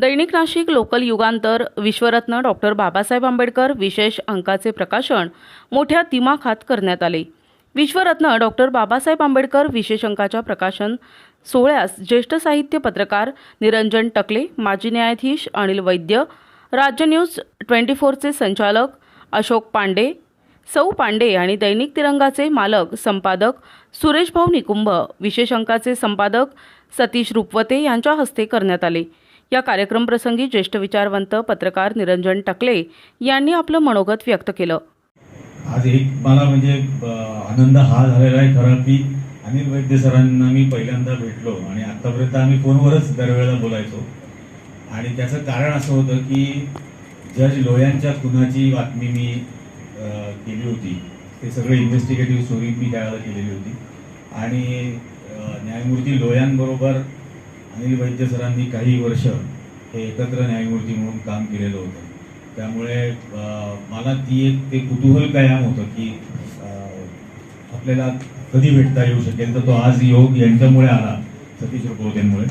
दैनिक Nashik local Yugantar विश्वरत्न doctor Babasaheb Ambedkar विशेष अंकाचे प्रकाशन मोठ्या दिमाखात करण्यात आले. विश्वरत्न डॉक्टर बाबासाहेब आंबेडकर विशेष अंकाच्या प्रकाशन सोहळ्यास ज्येष्ठ साहित्य पत्रकार निरंजन टकले माजी न्यायाधीश अनिल वैद्य राज्य न्यूज ट्वेंटी फोरचे संचालक अशोक पांडे सौ पांडे आणि दैनिक तिरंगाचे मालक संपादक सुरेश भाऊ निकुंभ विशेष अंकाचे संपादक सतीश रुपवते यांच्या हस्ते करण्यात आले. या कार्यक्रमप्रसंगी ज्येष्ठ विचारवंत पत्रकार निरंजन टकले यांनी आपलं मनोगत व्यक्त केलं. आज एक मला म्हणजे आनंद हा झालेला आहे खरा की अनिल वैद्य सरांना मी पहिल्यांदा भेटलो आणि आतापर्यंत आम्ही फोनवरच दरवेळेला बोलायचो. आणि त्याचं कारण असं होतं की जज लोयांच्या खुनाची बातमी मी केली होती ते सगळे इन्व्हेस्टिगेटिव्ह स्टोरी मी त्यावेळेला केलेली होती. आणि न्यायमूर्ती लोयांबरोबर आणि वैद्य सरांनी काही वर्ष हे एकत्र न्यायमूर्ती म्हणून काम केलेलं होतं. त्यामुळे मला ती एक ते कुतूहल कायम होतं की आपल्याला कधी भेटता येऊ शकेल? तर तो आज योग यांच्यामुळे आला सतीश रुपवतेंमुळे.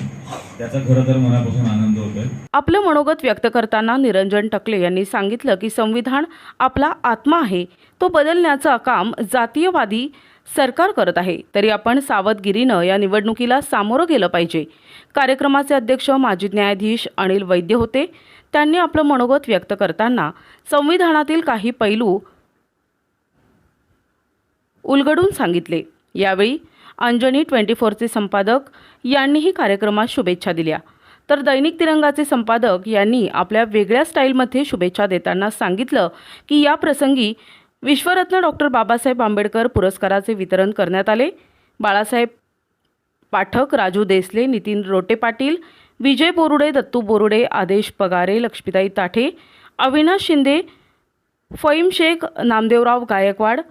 त्याचा खरं तर मनापासून आनंद होतोय. आपलं मनोगत व्यक्त करताना निरंजन टकले यांनी सांगितलं की संविधान आपला आत्मा आहे. तो बदलण्याचं काम जातीयवादी सरकार करत आहे. तरी आपण सावधगिरीनं या निवडणुकीला सामोरं गेलं पाहिजे. कार्यक्रमाचे अध्यक्ष माजी न्यायाधीश अनिल वैद्य होते. त्यांनी आपलं मनोगत व्यक्त करताना संविधानातील काही पैलू उलगडून सांगितले. यावेळी अंजनी ट्वेंटी फोरचे संपादक यांनीही कार्यक्रमात शुभेच्छा दिल्या. तर दैनिक तिरंगाचे संपादक यांनी आपल्या वेगळ्या स्टाईलमध्ये शुभेच्छा देताना सांगितलं की या प्रसंगी विश्वरत्न डॉक्टर बाबासाहेब आंबेडकर पुरस्काराचे वितरण करण्यात आले. बाळासाहेब पाठक राजू देसले नितीन रोटे पाटील विजय बोरुडे दत्तू बोरुडे आदेश पगारे लक्ष्मीताई ताठे अविनाश शिंदे फईम शेख नामदेवराव गायकवाड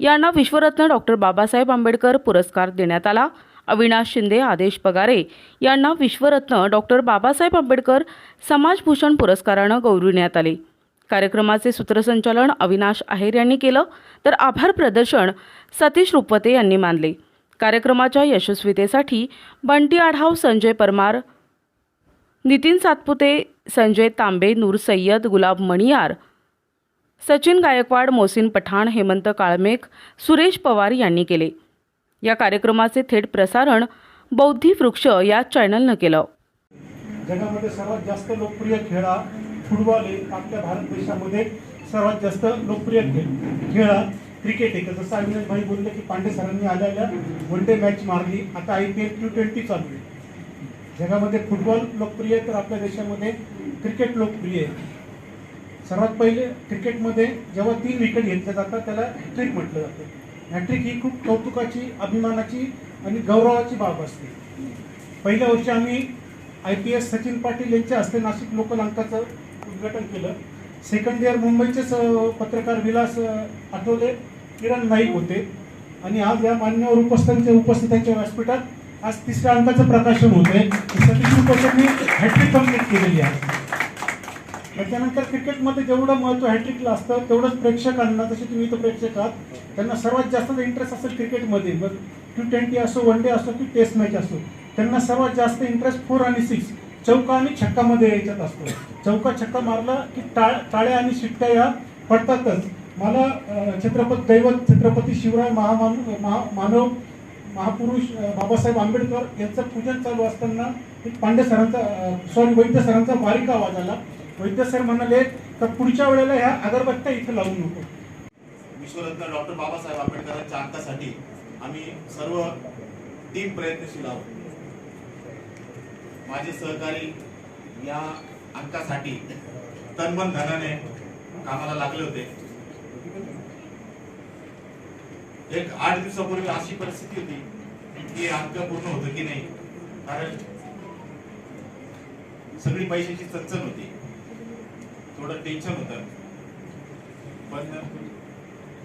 यांना विश्वरत्न डॉक्टर बाबासाहेब आंबेडकर पुरस्कार देण्यात आला. अविनाश शिंदे आदेश पगारे यांना विश्वरत्न डॉक्टर बाबासाहेब आंबेडकर समाजभूषण पुरस्कारानं गौरविण्यात आले. कार्यक्रमाचे सूत्रसंचालन अविनाश आहेर यांनी केलं. तर आभार प्रदर्शन सतीश रुपवते यांनी मानले. कार्यक्रमाच्या यशस्वीतेसाठी बंटी आढाव संजय परमार नितीन सातपुते संजय तांबे नूर सय्यद गुलाब मणियार सचिन गायकवाड मोसिन पठाण हेमंत काळमेघ सुरेश पवार यांनी केले. या कार्यक्रमाचे थेट प्रसारण बौद्धी वृक्ष या चॅनलनं केलं. जगामध्ये सर्वात जास्त लोकप्रिय खेळ हा फुटबॉल आहे. आपल्या भारत देशामध्ये सर्वात जास्त लोकप्रिय खेळ खेळ हा क्रिकेट आहे. जसं अविनाश भाई बोलले की पांडे सरांनी आलेल्या वन डे मॅच मारली. आता I P L T twenty चालू आहे. जगामध्ये फुटबॉल लोकप्रिय आहे तर आपल्या देशामध्ये क्रिकेट लोकप्रिय आहे. सर्वात पहिले क्रिकेटमध्ये जेव्हा तीन विकेट घेतल्या जातात त्याला हॅट्रिक म्हटलं जातं. हॅट्रिक ही खूप कौतुकाची अभिमानाची आणि गौरवाची बाब असते. पहिल्या वर्षी आम्ही I P S Sachin Patil यांच्या हस्ते नाशिक लोकल अंकाचं उद्घाटन केलं. सेकंड इयर मुंबईचेच पत्रकार विलास आठवले किरण नाईक होते. आणि आज या मान्यवर उपस्थितांच्या उपस्थितांच्या व्यासपीठात. आज तिसऱ्या अंकाचं प्रकाशन होतंय. सतीश रुपयांनी हॅट्रिक कंप्लीट केलेली आहे. त्याच्यानंतर क्रिकेटमध्ये जेवढं महत्त्व हॅट्रिकला असतं तेवढंच प्रेक्षकांना तसे तुम्ही इथं प्रेक्षक आहात त्यांना सर्वात जास्त इंटरेस्ट असेल क्रिकेटमध्ये. मग टी ट्वेंटी असो वन डे असो की टेस्ट मॅच असो त्यांना सर्वात जास्त इंटरेस्ट फोर आणि सिक्स चौका आणि छक्कामध्ये याच्यात असतो. चौका छक्का मारला की टाळ टाळ्या आणि शिट्ट्या या पडतातच. मला छत्रपती दैवत छत्रपती शिवराय महामान महा मानव महापुरुष बाबासाहेब आंबेडकर यांचं पूजन चालू असताना एक पांडे सरांचा सॉरी वैद्य सरांचा बारीक आवाज आला. वैद्य सर म्हणाले तर पुढच्या वेळेला ह्या अगरबत्त्या इथे लावू नको. विश्वरत्न डॉक्टर बाबासाहेब आंबेडकरांच्या अंकासाठी आम्ही सर्व टीम प्रयत्नशील आहोत. माझे सहकारी या अंकासाठी तनमन धनाने कामाला लागले होते. एक आठ दिवसापूर्वी अशी परिस्थिती होती की अंक पूर्ण होतं की नाही? कारण सगळी पैशाची चणचण होती. थोडं टेन्शन होतं. पण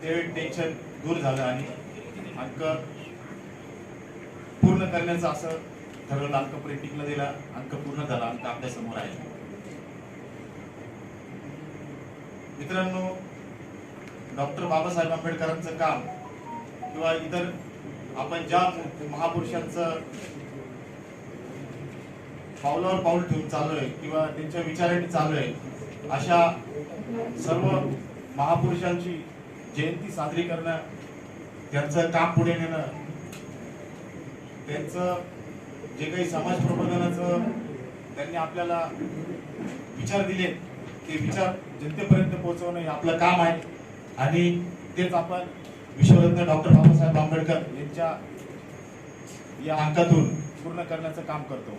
ते टेन्शन दूर झालं आणि अंक पूर्ण करण्याचं असं ठरवलं. अंक प्रिंटिंगला दिला. अंक पूर्ण झाला. अंक आपल्यासमोर आहे. मित्रांनो डॉक्टर बाबासाहेब आंबेडकरांचं काम किंवा इतर आपण ज्या महापुरुषांचं पावलावर पाऊल ठेवून चालू आहे किंवा त्यांच्या विचारांनी चालू आहे अशा सर्व महापुरुषांची जयंती साजरी करणं त्यांचं काम पुढे नेणं त्यांचं जे काही समाज प्रबोधनाचं त्यांनी आपल्याला विचार दिले ते विचार जनतेपर्यंत पोहोचवणं हे आपलं काम आहे. आणि तेच आपण विश्वरत्न डॉक्टर बाबासाहेब आंबेडकर यांच्या या अंकातून पूर्ण करण्याचं काम करतो.